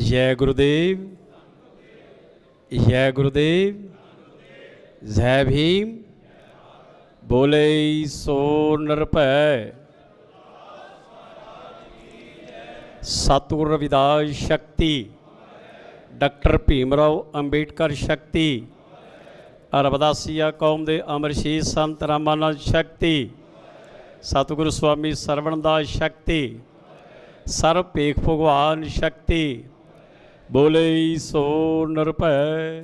ਜੈ ਗੁਰਦੇਵ ਜੈ ਗੁਰਦੇਵ, ਜੈ ਭੀਮ, ਬੋਲੇ ਸੋ ਨਿਰਭੈ। ਸਤਿਗੁਰ ਰਵਿਦਾਸ ਸ਼ਕਤੀ, ਡਾਕਟਰ ਭੀਮਰਾਓ ਅੰਬੇਡਕਰ ਸ਼ਕਤੀ, ਅਰਬਦਾਸੀਆ ਕੌਮ ਦੇ ਅਮਰਸ਼ੀਰ ਸੰਤ ਰਾਮਾਨੰਦ ਸ਼ਕਤੀ, ਸਤਿਗੁਰੂ ਸਵਾਮੀ ਸਰਵਣਦਾਸ ਸ਼ਕਤੀ ਸਰਬ ਭੇਖ ਭਗਵਾਨ ਸ਼ਕਤੀ। ਬੋਲੇ ਸੋ ਨਿਰਭੈ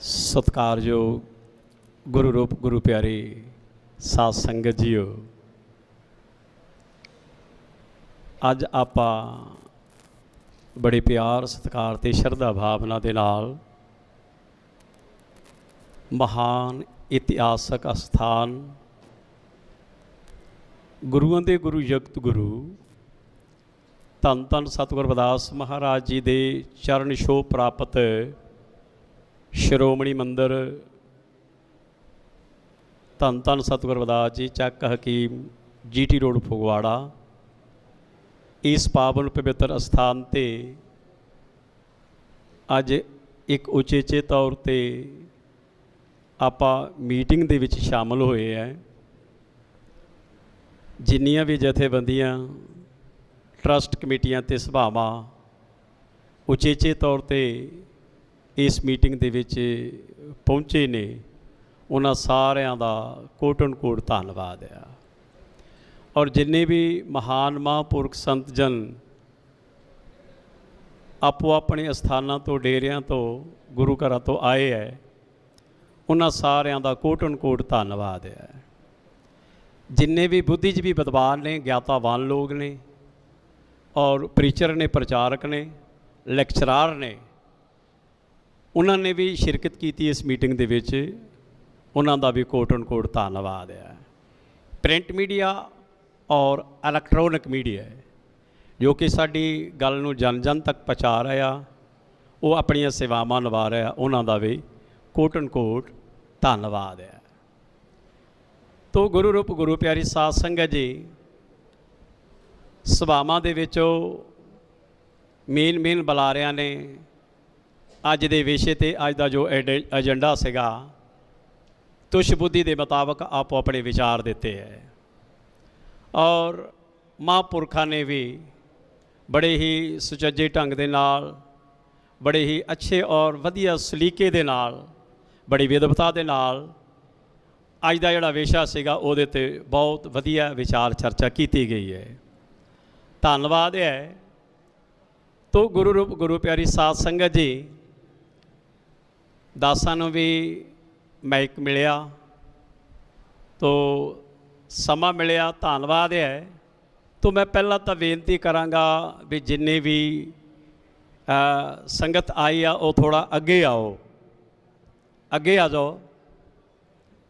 ਸਤਿਕਾਰਯੋਗ ਗੁਰੂ ਰੂਪ, ਗੁਰੂ ਪਿਆਰੇ ਸਾਧ ਸੰਗਤ ਜੀਓ। ਅੱਜ ਆਪਾਂ ਬੜੇ ਪਿਆਰ, ਸਤਿਕਾਰ ਤੇ ਸ਼ਰਧਾ ਭਾਵਨਾ ਦੇ ਨਾਲ ਮਹਾਨ ਇਤਿਹਾਸਕ ਅਸਥਾਨ ਗੁਰੂਆਂ ਦੇ ਗੁਰੂ ਜਗਤ ਗੁਰੂ ਧੰਨ ਧੰਨ ਸਤਿਗੁਰ ਰਵਿਦਾਸ ਮਹਾਰਾਜ ਜੀ ਦੇ ਚਰਨ ਛੋਹ ਪ੍ਰਾਪਤ ਸ਼੍ਰੋਮਣੀ ਮੰਦਰ। ਧੰਨ ਧੰਨ ਸਤਿਗੁਰ ਰਵਿਦਾਸ ਜੀ, ਚੱਕ ਹਕੀਮ ਜੀਟੀ ਰੋਡ ਫਗਵਾੜਾ। ਇਸ ਪਾਵਨ ਪਵਿੱਤਰ ਅਸਥਾਨ ਤੇ ਅੱਜ ਇੱਕ ਉਚੇਚੇ ਤੌਰ ਤੇ ਆਪਾਂ ਮੀਟਿੰਗ ਦੇ ਵਿੱਚ ਸ਼ਾਮਲ ਹੋਏ ਹੈ ਜਿੰਨੀਆਂ ਵੀ ਜਥੇਬੰਦੀਆਂ ਟਰਸਟ ਕਮੇਟੀਆਂ ਤੇ ਸਭਾਵਾਂ ਉਚੇਚੇ ਤੌਰ ਤੇ ਇਸ ਮੀਟਿੰਗ ਦੇ ਵਿੱਚ ਪਹੁੰਚੇ ਨੇ, ਉਹਨਾਂ ਸਾਰਿਆਂ ਦਾ ਕੋਟਨ ਕੋਟ ਧੰਨਵਾਦ ਆ। ਔਰ ਜਿੰਨੇ ਵੀ ਮਹਾਨ ਮਹਾਂਪੁਰਖ ਸੰਤ ਜਨ ਆਪੋ ਆਪਣੇ ਅਸਥਾਨਾਂ ਤੋਂ, ਡੇਰਿਆਂ ਤੋਂ, ਗੁਰੂ ਘਰਾਂ ਤੋਂ ਆਏ ਹੈ ਉਹਨਾਂ ਸਾਰਿਆਂ ਦਾ ਕੋਟਨ ਕੋਟ ਧੰਨਵਾਦ ਹੈ ਜਿੰਨੇ ਵੀ ਬੁੱਧੀਜੀਵੀ ਵਿਦਵਾਨ ਨੇ, ਗਿਆਤਾਵਾਨ ਲੋਕ ਨੇ ਔਰ ਪ੍ਰੀਚਰ ਨੇ, ਪ੍ਰਚਾਰਕ ਨੇ ਲੈਕਚਰਾਰ ਨੇ, ਉਹਨਾਂ ਨੇ ਵੀ ਸ਼ਿਰਕਤ ਕੀਤੀ ਇਸ ਮੀਟਿੰਗ ਦੇ ਵਿੱਚ। ਉਹਨਾਂ ਦਾ ਵੀ ਕੋਟ ਕੋਟਨ ਕੋਟ ਧੰਨਵਾਦ ਹੈ। ਪ੍ਰਿੰਟ ਮੀਡੀਆ ਔਰ ਇਲੈਕਟ੍ਰੋਨਿਕ ਮੀਡੀਆ ਜੋ ਕਿ ਸਾਡੀ ਗੱਲ ਨੂੰ ਜਨ ਜਨ ਤੱਕ ਪਹੁੰਚਾ ਰਿਹਾ, ਉਹ ਆਪਣੀਆਂ ਸੇਵਾਵਾਂ ਨਿਭਾ ਰਿਹਾ, ਉਹਨਾਂ ਦਾ ਵੀ ਕੋਟ ਅਨ ਕੋਟ ਧੰਨਵਾਦ ਹੈ। ਤੋ ਗੁਰੂ ਰੂਪ ਗੁਰੂ ਪਿਆਰੀ ਸਾਧ ਸੰਗਤ ਜੀ ਸਭਾਵਾਂ ਦੇ ਵਿੱਚੋਂ ਮੇਨ ਮੇਨ ਬੁਲਾਰਿਆਂ ਨੇ ਅੱਜ ਦੇ ਵਿਸ਼ੇ ਤੇ ਅੱਜ ਦਾ ਜੋ ਐਡੇ- ਏਜੰਡਾ ਸੀਗਾ ਤੁਸ਼ ਬੁੱਧੀ ਦੇ ਮੁਤਾਬਕ ਆਪੋ ਆਪਣੇ ਵਿਚਾਰ ਦਿੱਤੇ ਹੈ। ਔਰ ਮਹਾਂਪੁਰਖਾਂ ਨੇ ਵੀ ਬੜੇ ਹੀ ਸੁਚੱਜੇ ਢੰਗ ਦੇ ਨਾਲ, ਬੜੇ ਹੀ ਅੱਛੇ ਔਰ ਵਧੀਆ ਸਲੀਕੇ ਦੇ ਨਾਲ, ਬੜੀ ਵਿਦਵਤਾ ਦੇ ਨਾਲ ਅੱਜ ਦਾ ਜਿਹੜਾ ਵਿਸ਼ਾ ਸੀਗਾ, ਉਹਦੇ ਤੇ ਬਹੁਤ ਵਧੀਆ ਵਿਚਾਰ ਚਰਚਾ ਕੀਤੀ ਗਈ ਹੈ। ਧੰਨਵਾਦ ਹੈ। ਤੋ ਗੁਰੂ ਰੂਪ ਗੁਰੂ ਪਿਆਰੀ ਸਾਧ ਸੰਗਤ ਜੀ ਦਾਸਾਂ ਨੂੰ ਵੀ ਮਾਈਕ ਮਿਲਿਆ। ਤੋ ਸਮਾਂ ਮਿਲਿਆ ਧੰਨਵਾਦ ਹੈ। ਤੋ ਮੈਂ ਪਹਿਲਾਂ ਤਾਂ ਬੇਨਤੀ ਕਰਾਂਗਾ ਵੀ ਜਿੰਨੇ ਵੀ ਅ, ਸੰਗਤ ਆਈ ਆ ਉਹ ਥੋੜਾ ਅੱਗੇ ਆਓ। ਅੱਗੇ ਆ ਜਾਓ।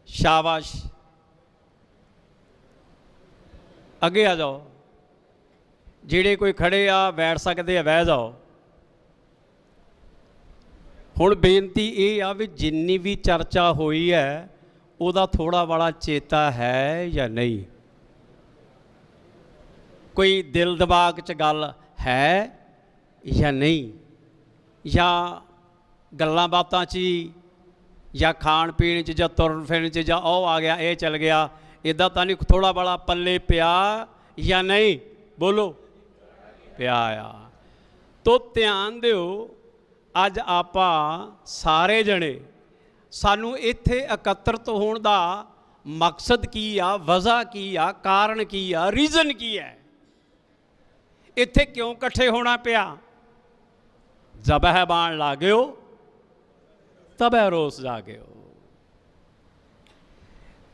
ਸ਼ਾਬਾਸ਼। ਅੱਗੇ ਆ ਜਾਓ। ਜਿਹੜੇ ਕੋਈ ਖੜੇ ਆ, ਬੈਠ ਸਕਦੇ ਆ, ਬਹਿ ਜਾਓ। ਹੁਣ ਬੇਨਤੀ ਇਹ ਆ ਵੀ ਜਿੰਨੀ ਵੀ ਚਰਚਾ ਹੋਈ ਹੈ, ਉਹਦਾ ਥੋੜਾ ਬੜਾ ਚੇਤਾ ਹੈ ਜਾਂ ਨਹੀਂ? ਕੋਈ ਦਿਲ ਦਿਮਾਗ 'ਚ ਗੱਲ ਹੈ ਜਾਂ ਨਹੀਂ? ਜਾਂ ਗੱਲਾਂ ਬਾਤਾਂ 'ਚ ਹੀ, ਜਾਂ ਖਾਣ ਪੀਣ 'ਚ, ਜਾਂ ਤੁਰਨ ਫਿਰਨ 'ਚ, ਜਾਂ ਉਹ ਆ ਗਿਆ, ਇਹ ਚੱਲ ਗਿਆ ਇਦਾਂ ਤਾਂ ਨਹੀਂ ਥੋੜਾ ਬੜਾ ਪੱਲੇ ਪਿਆ ਜਾਂ ਨਹੀਂ? ਬੋਲੋ। ਪਿਆ ਆ। ਤੋ ਧਿਆਨ ਦਿਓ, ਅੱਜ ਆਪਾਂ ਸਾਰੇ ਜਣੇ ਸਾਨੂੰ ਇੱਥੇ ਇਕੱਤਰਤ ਹੋਣ ਦਾ ਮਕਸਦ ਕੀ ਆ, ਵਜ੍ਹਾ ਕੀ ਆ, ਕਾਰਨ ਕੀ ਆ ਰੀਜ਼ਨ ਕੀ ਹੈ? ਇੱਥੇ ਕਿਉਂ ਇਕੱਠੇ ਹੋਣਾ ਪਿਆ? ਜ਼ਬਹ ਬਾਣ ਲਾਗਿਓ, ਤਬੈ ਰੋਸ ਜਾਗਿਓ।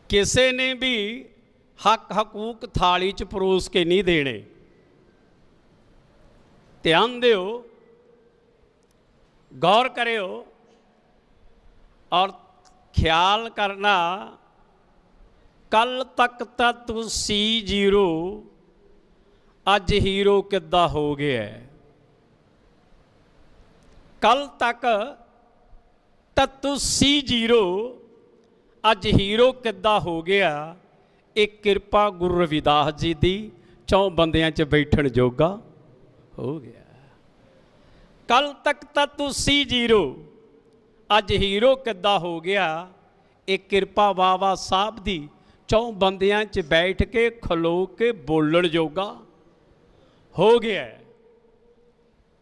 ਕਿਸੇ ਨੇ ਵੀ ਹੱਕ ਹਕੂਕ ਥਾਲੀ ਚ ਪਰੋਸ ਕੇ ਨਹੀਂ ਦੇਣੇ। ਧਿਆਨ ਦਿਓ, ਗੌਰ ਕਰਿਓ ਔਰ ਖਿਆਲ ਕਰਨਾ ਕੱਲ ਤੱਕ ਤਾਂ ਤੂੰ ਸੀ ਜ਼ੀਰੋ, ਅੱਜ ਹੀਰੋ ਕਿੱਦਾਂ ਹੋ ਗਿਆ? ਕੱਲ ਤੱਕ ਤਾਂ ਤੂੰ ਸੀ ਜ਼ੀਰੋ, ਅੱਜ ਹੀਰੋ ਕਿੱਦਾਂ ਹੋ ਗਿਆ? ਇਹ ਕਿਰਪਾ ਗੁਰੂ ਰਵਿਦਾਸ ਜੀ ਦੀ ਚੌਂ ਬੰਦਿਆਂ 'ਚ ਬੈਠਣ ਜੋਗਾ। ਹੋ ਗਿਆ। ਕੱਲ ਤੱਕ ਤਾਂ ਤੂੰ ਸੀ ਜ਼ੀਰੋ, ਅੱਜ ਹੀਰੋ ਕਿੱਦਾਂ ਹੋ ਗਿਆ? ਇਹ ਕਿਰਪਾ ਬਾਬਾ ਸਾਹਿਬ ਦੀ ਚੌਂ ਬੰਦਿਆਂ 'ਚ ਬੈਠ ਕੇ ਖਲੋ ਕੇ ਬੋਲਣ ਜੋਗਾ ਹੋ ਗਿਆ।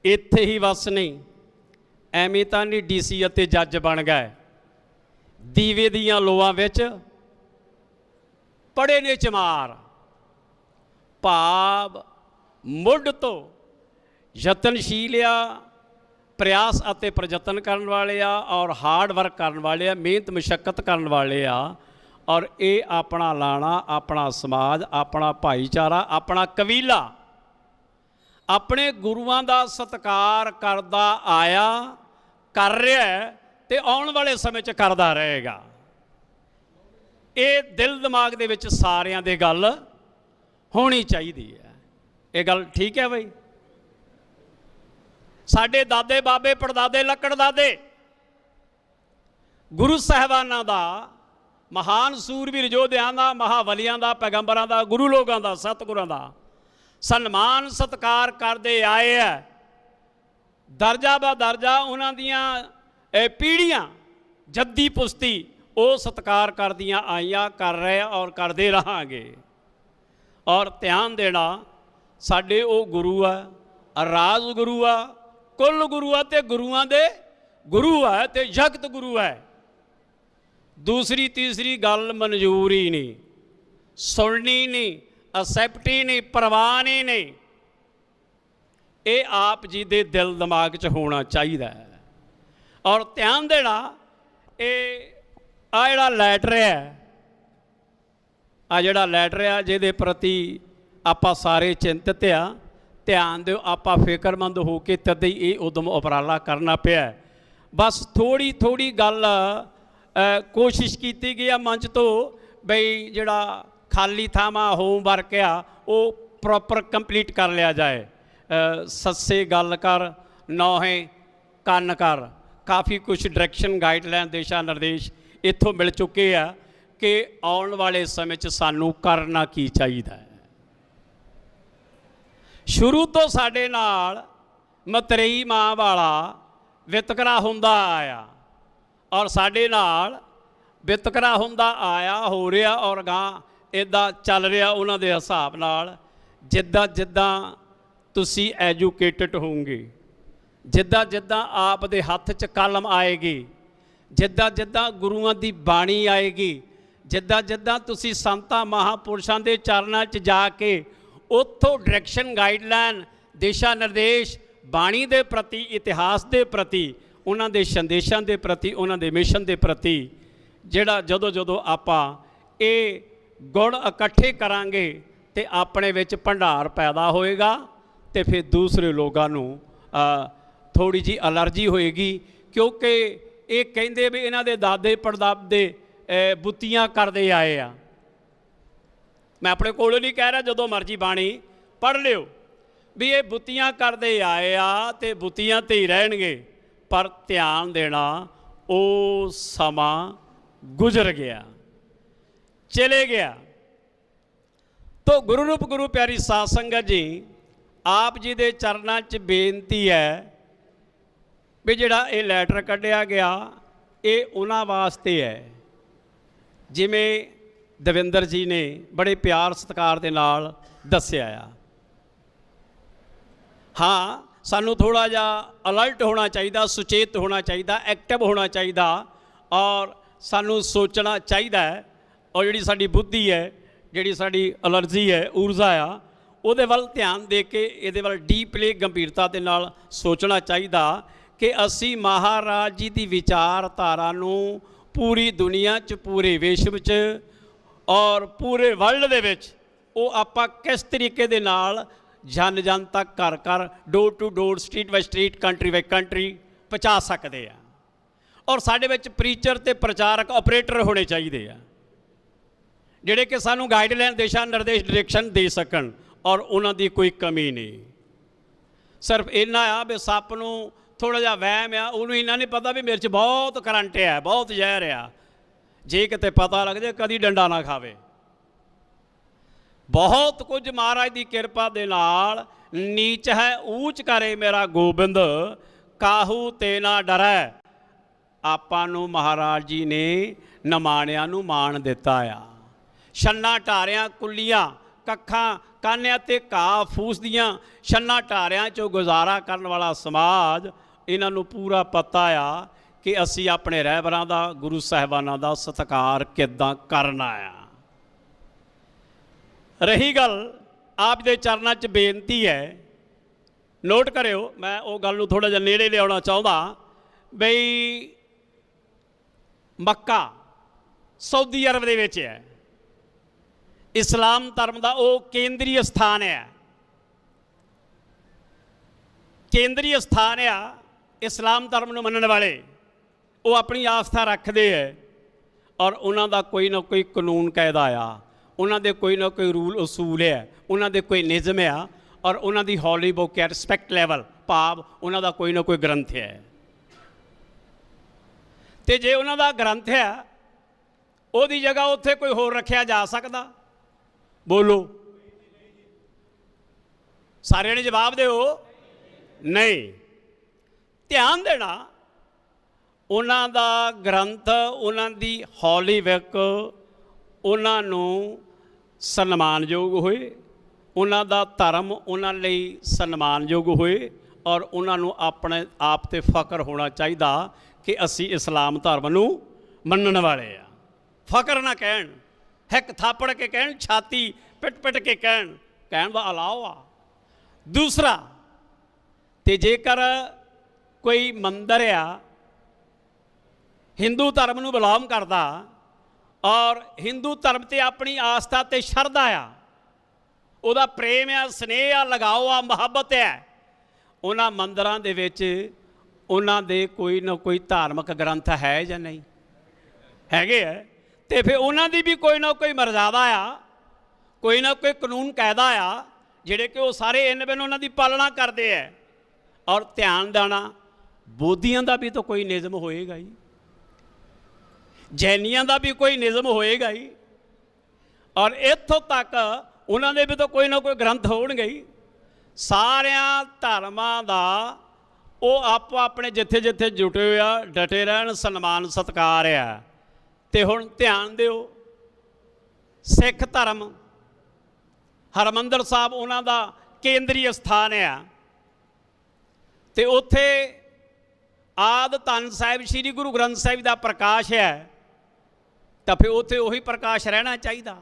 ਇੱਥੇ ਹੀ ਵਸ ਨਹੀਂ, ਐਵੇਂ ਤਾਂ ਨਹੀਂ ਡੀਸੀ ਅਤੇ ਜੱਜ ਬਣ ਗਏ। ਦੀਵੇ ਦੀਆਂ ਲੋਆਂ ਵਿੱਚ ਪੜੇ ਨੇ ਚਮਾਰ। ਭਾਵ ਮੁੱਢ ਤੋਂ ਯਤਨਸ਼ੀਲ ਆ, ਪ੍ਰਯਾਸ ਅਤੇ ਪ੍ਰਯਤਨ ਕਰਨ ਵਾਲੇ ਆ ਔਰ ਹਾਰਡ ਵਰਕ ਕਰਨ ਵਾਲੇ ਆ, ਮਿਹਨਤ ਮੁਸ਼ਕਲ ਕਰਨ ਵਾਲੇ ਆ ਔਰ ਇਹ ਆਪਣਾ ਲਾਣਾ, ਆਪਣਾ ਸਮਾਜ, ਆਪਣਾ ਭਾਈਚਾਰਾ, ਆਪਣਾ ਕਬੀਲਾ ਆਪਣੇ ਗੁਰੂਆਂ ਦਾ ਸਤਿਕਾਰ ਕਰਦਾ ਆਇਆ, ਕਰ ਰਿਹਾ ਹੈ ਤੇ ਆਉਣ ਵਾਲੇ ਸਮੇਂ 'ਚ ਕਰਦਾ ਰਹੇਗਾ। ਇਹ ਦਿਲ ਦਿਮਾਗ ਦੇ ਵਿੱਚ ਸਾਰਿਆਂ ਦੇ ਗੱਲ ਹੋਣੀ ਚਾਹੀਦੀ ਹੈ। ਇਹ ਗੱਲ ਠੀਕ ਹੈ ਬਈ? ਸਾਡੇ ਦਾਦੇ ਬਾਬੇ, ਪੜਦਾਦੇ ਲੱਕੜ ਦਾਦੇ ਗੁਰੂ ਸਾਹਿਬਾਨਾਂ ਦਾ, ਮਹਾਨ ਸੂਰਵੀਰ ਯੋਧਿਆਂ ਦਾ, ਮਹਾਵਲੀਆਂ ਦਾ, ਪੈਗੰਬਰਾਂ ਦਾ, ਗੁਰੂ ਲੋਕਾਂ ਦਾ, ਸਤਿਗੁਰਾਂ ਦਾ, ਸਨਮਾਨ ਸਤਕਾਰ ਕਰਦੇ ਆਏ ਆ ਦਰਜਾ ਬਾ ਦਰਜਾ ਉਹਨਾਂ ਦੀਆਂ ਇਹ ਪੀੜ੍ਹੀਆਂ, ਜੱਦੀ ਪੁਸ਼ਤੀ, ਉਹ ਸਤਕਾਰ ਕਰਦੀਆਂ ਆਈਆਂ, ਕਰ ਰਹੇ ਔਰ ਕਰਦੇ ਰਹਾਂਗੇ। ਔਰ ਧਿਆਨ ਦੇਣਾ, ਸਾਡੇ ਉਹ ਗੁਰੂ ਆ ਰਾਜ ਗੁਰੂ ਆ ਕੁੱਲ ਗੁਰੂ ਆ ਤੇ ਗੁਰੂਆਂ ਦੇ ਗੁਰੂ ਹੈ ਤੇ ਜਗਤ ਗੁਰੂ ਹੈ ਦੂਸਰੀ, ਤੀਸਰੀ ਗੱਲ ਮਨਜ਼ੂਰ ਹੀ ਨਹੀਂ, ਸੁਣਨੀ ਨਹੀਂ ਅਸੈਪਟ ਹੀ ਨਹੀਂ, ਪ੍ਰਵਾਨ ਹੀ ਨਹੀਂ। ਇਹ ਆਪ ਜੀ ਦੇ ਦਿਲ ਦਿਮਾਗ 'ਚ ਹੋਣਾ ਚਾਹੀਦਾ ਹੈ। ਔਰ ਧਿਆਨ ਦੇਣਾ, ਇਹ ਆ ਜਿਹੜਾ ਲੈਟਰ ਹੈ, ਆ ਜਿਹੜਾ ਲੈਟਰ ਆ ਜਿਹਦੇ ਪ੍ਰਤੀ ਆਪਾਂ ਸਾਰੇ ਚਿੰਤਤ ਆ ਧਿਆਨ ਦਿਓ, ਆਪਾਂ ਫਿਕਰਮੰਦ ਹੋ ਕੇ ਤਦ ਹੀ ਇਹ ਉਦਮ ਉਪਰਾਲਾ ਕਰਨਾ ਪਿਆ ਬਸ ਥੋੜੀ ਥੋੜੀ ਗੱਲ ਕੋਸ਼ਿਸ਼ ਕੀਤੀ ਗਈ ਆ ਮੰਚ ਤੋਂ ਬਈ ਜਿਹੜਾ ਖਾਲੀ ਥਾਵਾਂ ਹੋਮਵਰਕ ਆ, ਉਹ ਪ੍ਰੋਪਰ ਕੰਪਲੀਟ ਕਰ ਲਿਆ ਜਾਏ। ਸੱਸੇ ਗੱਲ ਕਰ, ਨੌਹੇ ਕੰਨ ਕਰ। ਕਾਫੀ ਕੁਝ ਡਾਇਰੈਕਸ਼ਨ ਗਾਈਡਲਾਈਨ ਦਿਸ਼ਾ ਨਿਰਦੇਸ਼ ਇੱਥੋਂ ਮਿਲ ਚੁੱਕੇ ਆ ਕਿ ਆਉਣ ਵਾਲੇ ਸਮੇਂ 'ਚ ਸਾਨੂੰ ਕਰਨਾ ਕੀ ਚਾਹੀਦਾ ਸ਼ੁਰੂ ਤੋਂ ਸਾਡੇ ਨਾਲ ਮਤਰੇਈ ਮਾਂ ਵਾਲਾ ਵਿਤਕਰਾ ਹੁੰਦਾ ਆਇਆ ਔਰ ਸਾਡੇ ਨਾਲ ਵਿਤਕਰਾ ਹੁੰਦਾ ਆਇਆ, ਹੋ ਰਿਹਾ ਔਰ ਗਾਂ ਇਦਾਂ ਚੱਲ ਰਿਹਾ ਉਹਨਾਂ ਦੇ ਹਿਸਾਬ ਨਾਲ, ਜਿੱਦਾਂ ਜਿੱਦਾਂ ਤੁਸੀਂ ਐਜੂਕੇਟਡ ਹੋਵੋਗੇ, ਜਿੱਦਾਂ ਜਿੱਦਾਂ ਆਪ ਦੇ ਹੱਥ 'ਚ ਕਲਮ ਆਏਗੀ, ਜਿੱਦਾਂ ਜਿੱਦਾਂ ਗੁਰੂਆਂ ਦੀ ਬਾਣੀ ਆਏਗੀ, ਜਿੱਦਾਂ ਜਿੱਦਾਂ ਤੁਸੀਂ ਸੰਤਾਂ ਮਹਾਪੁਰਸ਼ਾਂ ਦੇ ਚਰਨਾਂ 'ਚ ਜਾ ਕੇ ਉੱਥੋਂ ਡਾਇਰੈਕਸ਼ਨ ਗਾਈਡਲਾਈਨ ਦਿਸ਼ਾ ਨਿਰਦੇਸ਼, ਬਾਣੀ ਦੇ ਪ੍ਰਤੀ, ਇਤਿਹਾਸ ਦੇ ਪ੍ਰਤੀ, ਉਹਨਾਂ ਦੇ ਸੰਦੇਸ਼ਾਂ ਦੇ ਪ੍ਰਤੀ, ਉਹਨਾਂ ਦੇ ਮਿਸ਼ਨ ਦੇ ਪ੍ਰਤੀ, ਜਿਹੜਾ ਜਦੋਂ ਜਦੋਂ ਆਪਾਂ ਇਹ ਗੁਣ ਇਕੱਠੇ ਕਰਾਂਗੇ ਤੇ ਆਪਣੇ ਵਿੱਚ ਭੰਡਾਰ ਪੈਦਾ ਹੋਏਗਾ ਤੇ ਫਿਰ ਦੂਸਰੇ ਲੋਕਾਂ ਨੂੰ ਥੋੜੀ ਜੀ ਅਲਰਜੀ ਹੋਏਗੀ, ਕਿਉਂਕਿ ਇਹ ਕਹਿੰਦੇ ਵੀ ਇਹਨਾਂ ਦੇ ਦਾਦੇ ਪੜਦਾਦੇ ਬੁੱਤੀਆਂ ਕਰਦੇ ਆਏ ਆ। ਮੈਂ ਆਪਣੇ ਕੋਲੋਂ ਨਹੀਂ ਕਹਿ ਰਿਹਾ, ਜਦੋਂ ਮਰਜ਼ੀ ਬਾਣੀ ਪੜ੍ਹ ਲਿਓ। ਵੀ ਇਹ ਬੁੱਤੀਆਂ ਕਰਦੇ ਆਏ ਆ ਤੇ ਬੁੱਤੀਆਂ ਤੇ ਹੀ ਰਹਿਣਗੇ, ਪਰ ਧਿਆਨ ਦੇਣਾ, ਉਹ ਸਮਾਂ ਗੁਜ਼ਰ ਗਿਆ, ਚਲੇ ਗਿਆ। ਤੋ ਗੁਰੂ ਰੂਪ ਗੁਰੂ ਪਿਆਰੀ ਸਾਧ ਸੰਗਤ ਜੀ, ਆਪ ਜੀ ਦੇ ਚਰਨਾਂ 'ਚ ਬੇਨਤੀ ਹੈ ਵੀ ਜਿਹੜਾ ਇਹ ਲੈਟਰ ਕੱਢਿਆ ਗਿਆ, ਇਹ ਉਹਨਾਂ ਵਾਸਤੇ ਹੈ। ਜਿਵੇਂ ਦਵਿੰਦਰ ਜੀ ਨੇ ਬੜੇ ਪਿਆਰ ਸਤਿਕਾਰ ਦੇ ਨਾਲ ਦੱਸਿਆ ਆ। ਹਾਂ, ਸਾਨੂੰ ਥੋੜਾ ਜਿਹਾ ਅਲਰਟ ਹੋਣਾ ਚਾਹੀਦਾ, ਸੁਚੇਤ ਹੋਣਾ ਚਾਹੀਦਾ, ਐਕਟਿਵ ਹੋਣਾ ਚਾਹੀਦਾ ਔਰ ਸਾਨੂੰ ਸੋਚਣਾ ਚਾਹੀਦਾ ਹੈ। ਔਰ ਜਿਹੜੀ ਸਾਡੀ ਬੁੱਧੀ ਹੈ, ਜਿਹੜੀ ਸਾਡੀ ਅਲਰਜੀ ਹੈ, ਊਰਜਾ ਆ, ਉਹਦੇ ਵੱਲ ਧਿਆਨ ਦੇ ਕੇ ਇਹਦੇ ਵੱਲ ਡੀਪਲੀ ਗੰਭੀਰਤਾ ਦੇ ਨਾਲ ਸੋਚਣਾ ਚਾਹੀਦਾ ਕਿ ਅਸੀਂ ਮਹਾਰਾਜ ਜੀ ਦੀ ਵਿਚਾਰਧਾਰਾ ਨੂੰ ਪੂਰੀ ਦੁਨੀਆ 'ਚ, ਪੂਰੇ ਵਿਸ਼ਵ 'ਚ ਔਰ ਪੂਰੇ ਵਰਲਡ ਦੇ ਵਿੱਚ ਉਹ ਆਪਾਂ ਕਿਸ ਤਰੀਕੇ ਦੇ ਨਾਲ ਜਨ ਜਨ ਤੱਕ ਘਰ ਘਰ door to door street by street country by country ਪਹੁੰਚਾ ਸਕਦੇ ਆ। ਔਰ ਸਾਡੇ ਵਿੱਚ ਪ੍ਰੀਚਰ ਤੇ ਪ੍ਰਚਾਰਕ ਆਪਰੇਟਰ ਹੋਣੇ ਚਾਹੀਦੇ ਆ। ਜਿਹੜੇ ਕਿ ਸਾਨੂੰ ਗਾਈਡਲਾਈਨ ਦਿਸ਼ਾ ਨਿਰਦੇਸ਼ ਡਾਇਰੈਕਸ਼ਨ ਦੇ ਸਕਣ ਔਰ ਉਹਨਾਂ ਦੀ ਕੋਈ ਕਮੀ ਨਹੀਂ। ਸਿਰਫ ਇੰਨਾ ਆ ਵੀ ਸੱਪ ਨੂੰ ਥੋੜਾ ਜਿਹਾ ਵਹਿਮ ਆ, ਉਹਨੂੰ ਇਹਨਾਂ ਨੇ ਪਤਾ ਵੀ ਮੇਰੇ 'ਚ ਬਹੁਤ ਕਰੰਟ ਆ, ਬਹੁਤ ਜ਼ਹਿਰ ਆ। ਜੇ ਕਿਤੇ ਪਤਾ ਲੱਗ ਜਾਏ ਕਦੀ ਡੰਡਾ ਨਾ ਖਾਵੇ। ਬਹੁਤ ਕੁਝ ਮਹਾਰਾਜ ਦੀ ਕਿਰਪਾ ਦੇ ਨਾਲ ਨੀਚ ਹੈ, ਊਚ ਕਰੇ ਮੇਰਾ ਗੋਬਿੰਦ, ਕਾਹੂ ਤੇ ਨਾ ਡਰੈ। ਆਪਾਂ ਨੂੰ ਮਹਾਰਾਜ ਜੀ ਨੇ ਨਮਾਣਿਆਂ ਨੂੰ ਮਾਣ ਦਿੱਤਾ ਆ। ਛੰਨਾ ਢਾਰਿਆਂ, ਕੁੱਲੀਆਂ, ਕੱਖਾਂ, ਕਾਨਿਆਂ ਤੇ ਘਾਹ ਫੂਸ ਦੀਆਂ ਛੰਨਾ ਢਾਰਿਆਂ ਚੋਂ ਗੁਜ਼ਾਰਾ ਕਰਨ ਵਾਲਾ ਸਮਾਜ ਇਹਨਾਂ ਨੂੰ ਪੂਰਾ ਪਤਾ ਆ ਕਿ ਅਸੀਂ ਆਪਣੇ ਰਹਿਬਰਾਂ ਦਾ, ਗੁਰੂ ਸਾਹਿਬਾਨਾਂ ਦਾ ਸਤਿਕਾਰ ਕਿੱਦਾਂ ਕਰਨਾ ਆ ਰਹੀ ਗੱਲ ਆਪ ਦੇ ਚਰਨਾਂ 'ਚ ਬੇਨਤੀ ਹੈ। ਨੋਟ ਕਰਿਓ, ਮੈਂ ਉਹ ਗੱਲ ਨੂੰ ਥੋੜਾ ਜਿਹਾ ਨੇੜੇ ਲਿਆਉਣਾ ਚਾਹੁੰਦਾ, ਬਈ ਮੱਕਾ ਸਾਊਦੀ ਅਰਬ ਦੇ ਵਿੱਚ ਹੈ। ਇਸਲਾਮ ਧਰਮ ਦਾ ਉਹ ਕੇਂਦਰੀ ਸਥਾਨ ਹੈ। ਕੇਂਦਰੀ ਸਥਾਨ ਆ ਇਸਲਾਮ ਧਰਮ ਨੂੰ ਮੰਨਣ ਵਾਲੇ। ਉਹ ਆਪਣੀ ਆਸਥਾ ਰੱਖਦੇ ਹੈ ਔਰ ਉਹਨਾਂ ਦਾ ਕੋਈ ਨਾ ਕੋਈ ਕਾਨੂੰਨ ਕਾਇਦਾ ਆ। ਉਹਨਾਂ ਦੇ ਕੋਈ ਨਾ ਕੋਈ ਰੂਲ ਉਸੂਲ ਹੈ ਉਹਨਾਂ ਦੇ ਕੋਈ ਨਿਯਮ ਆ। ਔਰ ਉਹਨਾਂ ਦੀ ਹੌਲੀ ਬੁੱਕ ਹੈ ਰਿਸਪੈਕਟ ਲੈਵਲ, ਭਾਵ ਉਹਨਾਂ ਦਾ ਕੋਈ ਨਾ ਕੋਈ ਗ੍ਰੰਥ ਹੈ ਤੇ ਜੇ ਉਹਨਾਂ ਦਾ ਗ੍ਰੰਥ ਹੈ ਉਹਦੀ ਜਗ੍ਹਾ ਉੱਥੇ ਕੋਈ ਹੋਰ ਰੱਖਿਆ ਜਾ ਸਕਦਾ? ਬੋਲੋ। ਸਾਰਿਆਂ ਨੇ ਜਵਾਬ ਦਿਓ। ਨਹੀਂ। ਧਿਆਨ ਦੇਣਾ ਉਹਨਾਂ ਦਾ ਗ੍ਰੰਥ, ਉਹਨਾਂ ਦੀ ਹੌਲੀ ਵਿਕ, ਉਹਨਾਂ ਨੂੰ ਸਨਮਾਨਯੋਗ ਹੋਏ। ਉਹਨਾਂ ਦਾ ਧਰਮ ਉਹਨਾਂ ਲਈ ਸਨਮਾਨਯੋਗ ਹੋਏ ਔਰ ਉਹਨਾਂ ਨੂੰ ਆਪਣੇ ਆਪ ਤੇ ਫਖਰ ਹੋਣਾ ਚਾਹੀਦਾ ਕਿ ਅਸੀਂ ਇਸਲਾਮ ਧਰਮ ਨੂੰ ਮੰਨਣ ਵਾਲੇ ਆ। ਫਖਰ ਨਾ ਕਹਿਣ, ਹਿੱਕ ਥਾਪੜ ਕੇ ਕਹਿਣ, ਛਾਤੀ ਪਿੱਟ ਪਿੱਟ ਕੇ ਕਹਿਣ ਕਹਿਣ ਦਾ ਅਲਾਵਾ ਦੂਸਰਾ, ਤੇ ਜੇਕਰ ਕੋਈ ਮੰਦਰ ਆ ਹਿੰਦੂ ਧਰਮ ਨੂੰ ਬਿਲੋਂਗ ਕਰਦਾ ਔਰ ਹਿੰਦੂ ਧਰਮ ਤੇ ਆਪਣੀ ਆਸਥਾ ਤੇ ਸ਼ਰਧਾ ਆ। ਉਹਦਾ ਪ੍ਰੇਮ ਆ, ਸਨੇਹ ਆ, ਲਗਾਓ ਆ, ਮੁਹੱਬਤ ਹੈ ਉਹਨਾਂ ਮੰਦਰਾਂ ਦੇ ਵਿੱਚ ਉਹਨਾਂ ਦੇ ਕੋਈ ਨਾ ਕੋਈ ਧਾਰਮਿਕ ਗ੍ਰੰਥ ਹੈ ਜਾਂ ਨਹੀਂ? ਹੈਗੇ ਆ। ਤੇ ਫਿਰ ਉਹਨਾਂ ਦੀ ਵੀ ਕੋਈ ਨਾ ਕੋਈ ਮਰਜ਼ਾਦਾ ਆ। ਕੋਈ ਨਾ ਕੋਈ ਕਾਨੂੰਨ ਕਾਇਦਾ ਆ, ਜਿਹੜੇ ਕਿ ਉਹ ਸਾਰੇ ਇਨ ਬਿਨ ਉਹਨਾਂ ਦੀ ਪਾਲਣਾ ਕਰਦੇ ਆ। ਔਰ ਧਿਆਨ ਦੇਣਾ, ਬੋਧੀਆਂ ਦਾ ਵੀ ਤਾਂ ਕੋਈ ਨਿਯਮ ਹੋਏਗਾ ਹੀ। ਜੈਨੀਆਂ ਦਾ ਵੀ ਕੋਈ ਨਿਯਮ ਹੋਏਗਾ ਹੀ। ਔਰ ਇੱਥੋਂ ਤੱਕ ਉਹਨਾਂ ਦੇ ਵੀ ਤਾਂ ਕੋਈ ਨਾ ਕੋਈ ਗ੍ਰੰਥ ਹੋਣਗੇ ਹੀ। ਸਾਰਿਆਂ ਧਰਮਾਂ ਦਾ ਉਹ ਆਪੋ ਆਪਣੇ ਜਿੱਥੇ ਜਿੱਥੇ ਜੁਟੇ ਹੋਏ ਆ, ਡਟੇ ਰਹਿਣ, ਸਨਮਾਨ, ਸਤਕਾਰ ਆ। ਤੇ ਹੁਣ ਧਿਆਨ ਦਿਓ, ਸਿੱਖ ਧਰਮ, ਹਰਮੰਦਰ ਸਾਹਿਬ ਉਹਨਾਂ ਦਾ ਕੇਂਦਰੀ ਸਥਾਨ ਆ। ਤੇ ਉੱਥੇ ਆਦ ਧੰਨ ਸਾਹਿਬ, ਸ੍ਰੀ ਗੁਰੂ ਗ੍ਰੰਥ ਸਾਹਿਬ ਦਾ ਪ੍ਰਕਾਸ਼ ਹੈ ਤਾਂ ਫਿਰ ਉੱਥੇ ਉਹੀ ਪ੍ਰਕਾਸ਼ ਰਹਿਣਾ ਚਾਹੀਦਾ।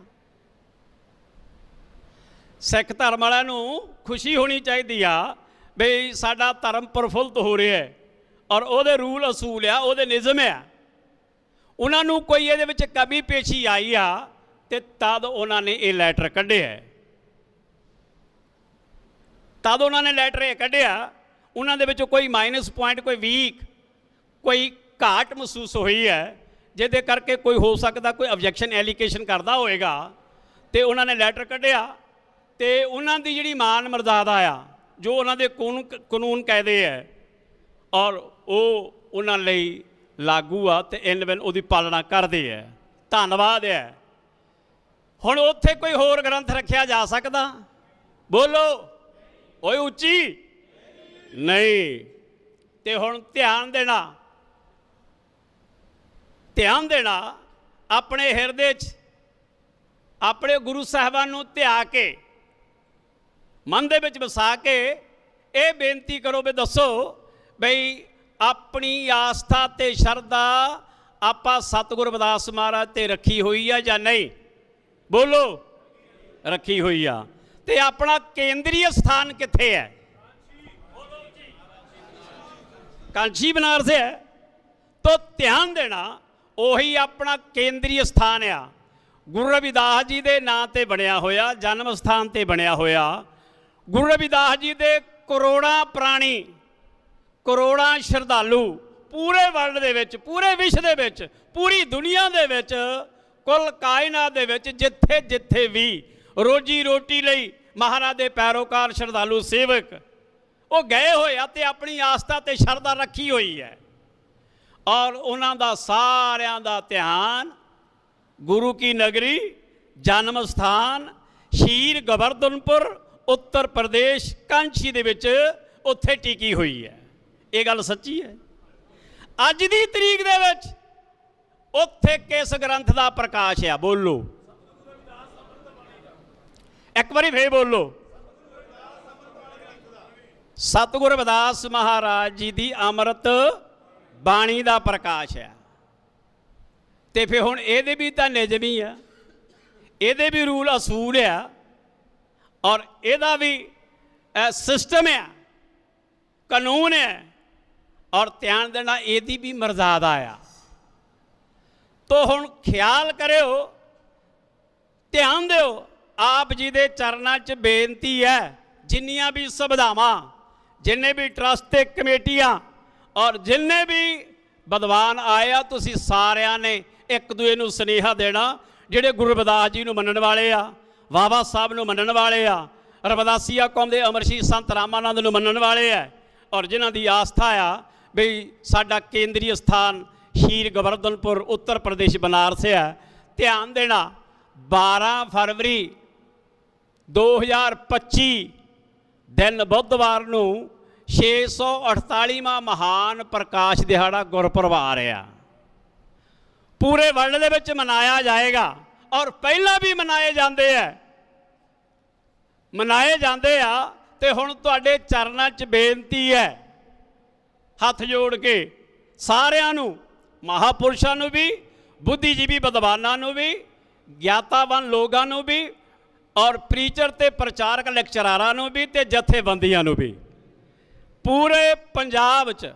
ਸਿੱਖ ਧਰਮ ਵਾਲਿਆਂ ਨੂੰ ਖੁਸ਼ੀ ਹੋਣੀ ਚਾਹੀਦੀ ਆ ਵੀ ਸਾਡਾ ਧਰਮ ਪ੍ਰਫੁੱਲਤ ਹੋ ਰਿਹਾ ਹੈ ਔਰ ਉਹਦੇ ਰੂਲ ਅਸੂਲ ਆ, ਉਹਦੇ ਨਿਯਮ ਆ। ਉਹਨਾਂ ਨੂੰ ਕੋਈ ਇਹਦੇ ਵਿੱਚ ਕਮੀ ਪੇਸ਼ੀ ਆਈ ਆ ਤੇ ਤਦ ਉਹਨਾਂ ਨੇ ਇਹ ਲੈਟਰ ਕੱਢਿਆ। ਤਦ ਉਹਨਾਂ ਨੇ ਲੈਟਰ ਇਹ ਕੱਢਿਆ, ਉਹਨਾਂ ਦੇ ਵਿੱਚ ਕੋਈ ਮਾਈਨਸ ਪੁਆਇੰਟ, ਕੋਈ ਵੀਕ, ਕੋਈ ਘਾਟ ਮਹਿਸੂਸ ਹੋਈ ਹੈ। ਜਿਹਦੇ ਕਰਕੇ ਕੋਈ ਹੋ ਸਕਦਾ, ਕੋਈ ਆਬਜੈਕਸ਼ਨ ਐਲੀਗੇਸ਼ਨ ਕਰਦਾ ਹੋਏਗਾ, ਤੇ ਉਹਨਾਂ ਨੇ ਲੈਟਰ ਕੱਢਿਆ, ਤੇ ਉਹਨਾਂ ਦੀ ਜਿਹੜੀ ਮਾਨ ਮਰਜ਼ਾਦਾ ਆ, ਜੋ ਉਹਨਾਂ ਦੇ ਕਾਨੂੰਨ ਕਾਨੂੰਨ ਕਾਇਦੇ ਹੈ ਔਰ ਉਹ ਉਹਨਾਂ ਲਈ ਲਾਗੂ ਆ ਤੇ ਇਨ ਬਿਨ ਉਹਦੀ ਪਾਲਣਾ ਕਰਦੇ ਹੈ ਧੰਨਵਾਦ ਹੈ ਹੁਣ ਉੱਥੇ ਕੋਈ ਹੋਰ ਗ੍ਰੰਥ ਰੱਖਿਆ ਜਾ ਸਕਦਾ? ਬੋਲੋ। ਓਏ ਉੱਚੀ। ਨਹੀਂ। ਤੇ ਹੁਣ ਧਿਆਨ ਦੇਣਾ। ਧਿਆਨ ਦੇਣਾ, ਆਪਣੇ ਹਿਰਦੇ 'ਚ, ਆਪਣੇ ਗੁਰੂ ਸਾਹਿਬਾਨ ਨੂੰ ਧਿਆ ਕੇ, ਮਨ ਦੇ ਵਿੱਚ ਵਸਾ ਕੇ, ਇਹ ਬੇਨਤੀ ਕਰੋ ਵੀ ਦੱਸੋ ਬਈ ਆਪਣੀ ਆਸਥਾ ਤੇ ਸ਼ਰਧਾ ਆਪਾਂ ਸਤਿਗੁਰ ਰਵਿਦਾਸ ਮਹਾਰਾਜ ਤੇ ਰੱਖੀ ਹੋਈ ਆ ਜਾਂ ਨਹੀਂ? ਬੋਲੋ। ਰੱਖੀ ਹੋਈ ਆ। ਤੇ ਆਪਣਾ ਕੇਂਦਰੀ ਸਥਾਨ ਕਿੱਥੇ ਹੈ? ਕਾਂਚੀ ਬਨਾਰਸ ਹੈ। ਤੋ ਧਿਆਨ ਦੇਣਾ ਉਹੀ ਆਪਣਾ ਕੇਂਦਰੀ ਸਥਾਨ ਆ। ਗੁਰੂ ਰਵਿਦਾਸ ਜੀ ਦੇ ਨਾਂ ਤੇ ਬਣਿਆ ਹੋਇਆ, ਜਨਮ ਸਥਾਨ ਤੇ ਬਣਿਆ ਹੋਇਆ। ਗੁਰੂ ਰਵਿਦਾਸ ਜੀ ਦੇ ਕਰੋੜਾਂ ਪ੍ਰਾਣੀ, ਕਰੋੜਾਂ ਸ਼ਰਧਾਲੂ ਪੂਰੇ ਵਰਲਡ ਦੇ ਵਿੱਚ, ਪੂਰੇ ਵਿਸ਼ਵ ਦੇ ਵਿੱਚ, ਪੂਰੀ ਦੁਨੀਆ ਦੇ ਵਿੱਚ, ਕੁੱਲ ਕਾਇਨਾਤ ਦੇ ਵਿੱਚ ਜਿੱਥੇ ਜਿੱਥੇ ਵੀ ਰੋਜੀ ਰੋਟੀ ਲਈ ਮਹਾਰਾਜ ਦੇ ਪੈਰੋਕਾਰ ਸ਼ਰਧਾਲੂ ਸੇਵਕ, ਉਹ ਗਏ ਹੋਏ ਆ ਤੇ ਆਪਣੀ ਆਸਥਾ ਤੇ ਸ਼ਰਧਾ ਰੱਖੀ ਹੋਈ ਹੈ। ਔਰ ਉਹਨਾਂ ਦਾ ਸਾਰਿਆਂ ਦਾ ਧਿਆਨ ਗੁਰੂ ਕੀ ਨਗਰੀ, ਜਨਮ ਸਥਾਨ ਸ਼ੀਰ ਗਵਰਧਨਪੁਰ ਉੱਤਰ ਪ੍ਰਦੇਸ਼ ਕਾਂਚੀ ਦੇ ਵਿੱਚ ਉੱਥੇ ਟਿਕੀ ਹੋਈ ਹੈ। ਇਹ ਗੱਲ ਸੱਚੀ ਹੈ। ਅੱਜ ਦੀ ਤਰੀਕ ਦੇ ਵਿੱਚ ਉੱਥੇ ਕਿਸ ਗ੍ਰੰਥ ਦਾ ਪ੍ਰਕਾਸ਼ ਆ? ਬੋਲੋ। ਇੱਕ ਵਾਰੀ ਫੇਰ ਬੋਲੋ। ਸਤਿਗੁਰ ਰਵਿਦਾਸ ਮਹਾਰਾਜ ਜੀ ਦੀ ਅੰਮ੍ਰਿਤ ਬਾਣੀ ਦਾ ਪ੍ਰਕਾਸ਼ ਹੈ। ਤੇ ਫਿਰ ਹੁਣ ਇਹਦੇ ਵੀ ਤਾਂ ਨਿਯਮ ਹੀ ਆ। ਇਹਦੇ ਵੀ ਰੂਲ ਅਸੂਲ ਆ। ਔਰ ਇਹਦਾ ਵੀ ਸਿਸਟਮ ਆ। ਕਾਨੂੰਨ ਹੈ ਔਰ ਧਿਆਨ ਦੇਣਾ ਇਹਦੀ ਵੀ ਮਰਜ਼ਾਦਾ ਆ। ਤੋ ਹੁਣ ਖਿਆਲ ਕਰਿਓ, ਧਿਆਨ ਦਿਓ, ਆਪ ਜੀ ਦੇ ਚਰਨਾਂ 'ਚ ਬੇਨਤੀ ਹੈ, ਜਿੰਨੀਆਂ ਵੀ ਸੁਵਿਧਾਵਾਂ, ਜਿੰਨੇ ਵੀ ਟਰਸਟ ਤੇ ਕਮੇਟੀਆਂ ਔਰ ਜਿੰਨੇ ਵੀ ਵਿਦਵਾਨ ਆਏ ਆ, ਤੁਸੀਂ ਸਾਰਿਆਂ ਨੇ ਇੱਕ ਦੂਏ ਨੂੰ ਸੁਨੇਹਾ ਦੇਣਾ, ਜਿਹੜੇ ਗੁਰੂ ਰਵਿਦਾਸ ਜੀ ਨੂੰ ਮੰਨਣ ਵਾਲੇ ਆ ਬਾਬਾ ਸਾਹਿਬ ਨੂੰ ਮੰਨਣ ਵਾਲੇ ਆ, ਰਵਿਦਾਸੀਆ ਕੌਮ ਦੇ ਅਮਰਸ਼ੀ ਸੰਤ ਰਾਮਾਨੰਦ ਨੂੰ ਮੰਨਣ ਵਾਲੇ ਆ, ਔਰ ਜਿਨ੍ਹਾਂ ਦੀ ਆਸਥਾ ਆ ਵੀ ਸਾਡਾ ਕੇਂਦਰੀ ਸਥਾਨ ਸ਼ੀਰ ਗਵਰਧਨਪੁਰ, ਉੱਤਰ ਪ੍ਰਦੇਸ਼, ਬਨਾਰਸ ਹੈ ਧਿਆਨ ਦੇਣਾ 12 ਫਰਵਰੀ 2025 ਦਿਨ ਬੁੱਧਵਾਰ ਨੂੰ 648ਵਾਂ ਮਹਾਨ ਪ੍ਰਕਾਸ਼ ਦਿਹਾੜਾ ਗੁਰਪੁਰਬ ਆ। ਰਿਹਾ ਪੂਰੇ ਵਰਲਡ ਦੇ ਵਿੱਚ ਮਨਾਇਆ ਜਾਏਗਾ ਔਰ ਪਹਿਲਾਂ ਵੀ ਮਨਾਏ ਜਾਂਦੇ ਆ। ਮਨਾਏ ਜਾਂਦੇ ਆ ਤੇ ਹੁਣ ਤੁਹਾਡੇ ਚਰਨਾਂ 'ਚ ਬੇਨਤੀ ਹੈ, ਹੱਥ ਜੋੜ ਕੇ ਸਾਰਿਆਂ ਨੂੰ, ਮਹਾਪੁਰਸ਼ਾਂ ਨੂੰ ਵੀ, ਬੁੱਧੀਜੀਵੀ ਵਿਦਵਾਨਾਂ ਨੂੰ ਵੀ, ਗਿਆਤਾਵਾਨ ਲੋਕਾਂ ਨੂੰ ਵੀ ਔਰ ਪ੍ਰੀਚਰ ਤੇ ਪ੍ਰਚਾਰਕ ਲੈਕਚਰਾਰਾਂ ਨੂੰ ਵੀ ਤੇ ਜਥੇਬੰਦੀਆਂ ਨੂੰ ਵੀ। ਪੂਰੇ ਪੰਜਾਬ 'ਚ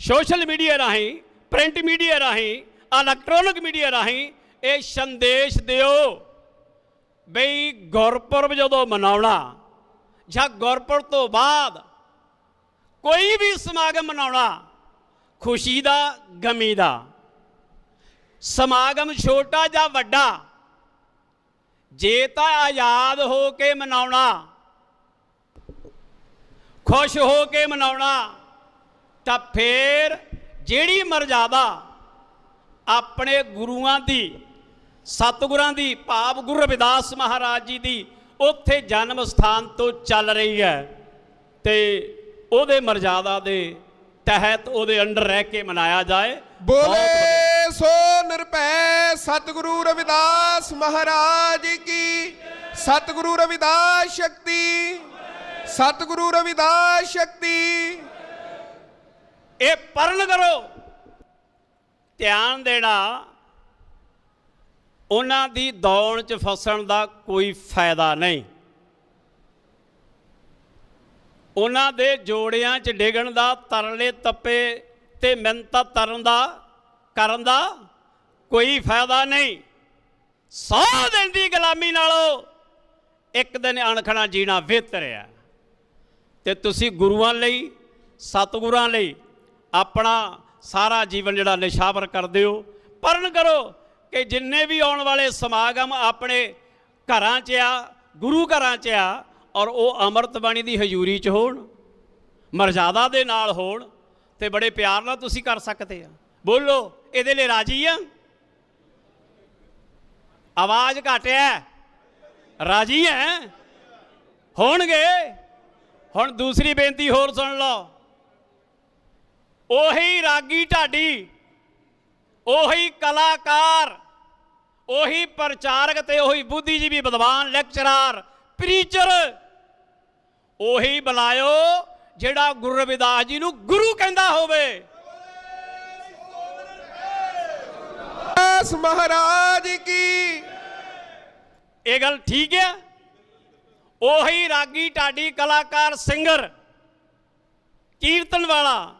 ਸੋਸ਼ਲ ਮੀਡੀਆ ਰਾਹੀਂ, ਪ੍ਰਿੰਟ ਮੀਡੀਆ ਰਾਹੀਂ, ਇਲੈਕਟ੍ਰੋਨਿਕ ਮੀਡੀਆ ਰਾਹੀਂ ਇਹ ਸੰਦੇਸ਼ ਦਿਓ ਬਈ ਗੁਰਪੁਰਬ ਜਦੋਂ ਮਨਾਉਣਾ ਜਾਂ ਗੁਰਪੁਰਬ ਤੋਂ ਬਾਅਦ ਕੋਈ ਵੀ ਸਮਾਗਮ ਮਨਾਉਣਾ, ਖੁਸ਼ੀ ਦਾ, ਗਮੀ ਦਾ। ਸਮਾਗਮ ਛੋਟਾ ਜਾਂ ਵੱਡਾ, ਜੇ ਤਾਂ ਆਜ਼ਾਦ ਹੋ ਕੇ ਮਨਾਉਣਾ ਖੁਸ਼ ਹੋ ਕੇ ਮਨਾਉਣਾ ਤਾਂ ਫੇਰ ਜਿਹੜੀ ਮਰਜ਼ਾਦਾ ਆਪਣੇ ਗੁਰੂਆਂ ਦੀ ਸਤਿਗੁਰਾਂ ਦੀ ਭਾਵ ਗੁਰੂ ਰਵਿਦਾਸ ਮਹਾਰਾਜ ਜੀ ਦੀ ਉੱਥੇ ਜਨਮ ਸਥਾਨ ਤੋਂ ਚੱਲ ਰਹੀ ਹੈ। ਤੇ ਉਹਦੇ ਮਰਜ਼ਾਦਾ ਦੇ ਤਹਿਤ ਉਹਦੇ ਅੰਡਰ ਰਹਿ ਕੇ ਮਨਾਇਆ ਜਾਏ। ਬੋਲੇ ਸੋ ਨਿਰਭੈ ਸਤਿਗੁਰੂ ਰਵਿਦਾਸ ਮਹਾਰਾਜ ਕੀ ਸਤਿਗੁਰੂ ਰਵਿਦਾਸ ਸ਼ਕਤੀ। ਸਤਿਗੁਰੂ ਰਵਿਦਾਸ ਸ਼ਕਤੀ। ਇਹ ਪਰਨ ਕਰੋ। ਧਿਆਨ ਦੇਣਾ, ਉਹਨਾਂ ਦੀ ਦੌੜ 'ਚ ਫਸਣ ਦਾ ਕੋਈ ਫਾਇਦਾ ਨਹੀਂ। ਉਹਨਾਂ ਦੇ ਜੋੜਿਆਂ 'ਚ ਡਿੱਗਣ ਦਾ, ਤਰਲੇ ਤੱਪੇ ਤੇ ਮਿੰਤਾ ਤਰਨ ਦਾ, ਕਰਨ ਦਾ ਕੋਈ ਫਾਇਦਾ ਨਹੀਂ। ਸੌ ਦਿਨ ਦੀ ਗੁਲਾਮੀ ਨਾਲੋਂ ਇੱਕ ਦਿਨ ਅਣਖਣਾ ਜੀਣਾ ਬਿਹਤਰ ਹੈ ਤੇ ਤੁਸੀਂ ਗੁਰੂਆਂ ਲਈ, ਸਤਿਗੁਰਾਂ ਲਈ ਆਪਣਾ ਸਾਰਾ ਜੀਵਨ ਜਿਹੜਾ ਨਿਸ਼ਾਵਰ ਕਰਦੇ ਹੋ ਪਰਨ ਕਰੋ ਕਿ ਜਿੰਨੇ ਵੀ ਆਉਣ ਵਾਲੇ ਸਮਾਗਮ ਆਪਣੇ ਘਰਾਂ 'ਚ ਆ, ਗੁਰੂ ਘਰਾਂ 'ਚ ਆ, ਔਰ ਉਹ ਅੰਮ੍ਰਿਤ ਬਾਣੀ ਦੀ ਹਜ਼ੂਰੀ 'ਚ ਹੋਣ, ਮਰਜ਼ਾਦਾ ਦੇ ਨਾਲ ਹੋਣ, ਤੇ ਬੜੇ ਪਿਆਰ ਨਾਲ ਤੁਸੀਂ ਕਰ ਸਕਦੇ ਆ। ਬੋਲੋ, ਇਹਦੇ ਲਈ ਰਾਜੀ ਆ? ਆਵਾਜ਼ ਘਟਿਆ ਰਾਜੀ ਹੈ ਹੋਣਗੇ। ਹੁਣ ਦੂਸਰੀ ਬੇਨਤੀ ਹੋਰ ਸੁਣ ਲਓ। ਉਹੀ ਰਾਗੀ ਢਾਡੀ ਉਹੀ ਕਲਾਕਾਰ ਉਹੀ ਪ੍ਰਚਾਰਕ ਤੇ ਉਹੀ ਬੁੱਧੀਜੀਵੀ ਵਿਦਵਾਨ ਲੈਕਚਰਰ ਪ੍ਰੀਚਰ ਉਹੀ ਬੁਲਾਇਓ ਜਿਹੜਾ ਗੁਰੂ ਰਵਿਦਾਸ ਜੀ ਨੂੰ ਗੁਰੂ ਕਹਿੰਦਾ ਹੋਵੇ। ਮਹਾਰਾਜ ਕੀ। ਇਹ ਗੱਲ ਠੀਕ ਹੈ ਉਹੀ ਰਾਗੀ ਢਾਡੀ ਕਲਾਕਾਰ, ਸਿੰਗਰ, ਕੀਰਤਨ ਵਾਲਾ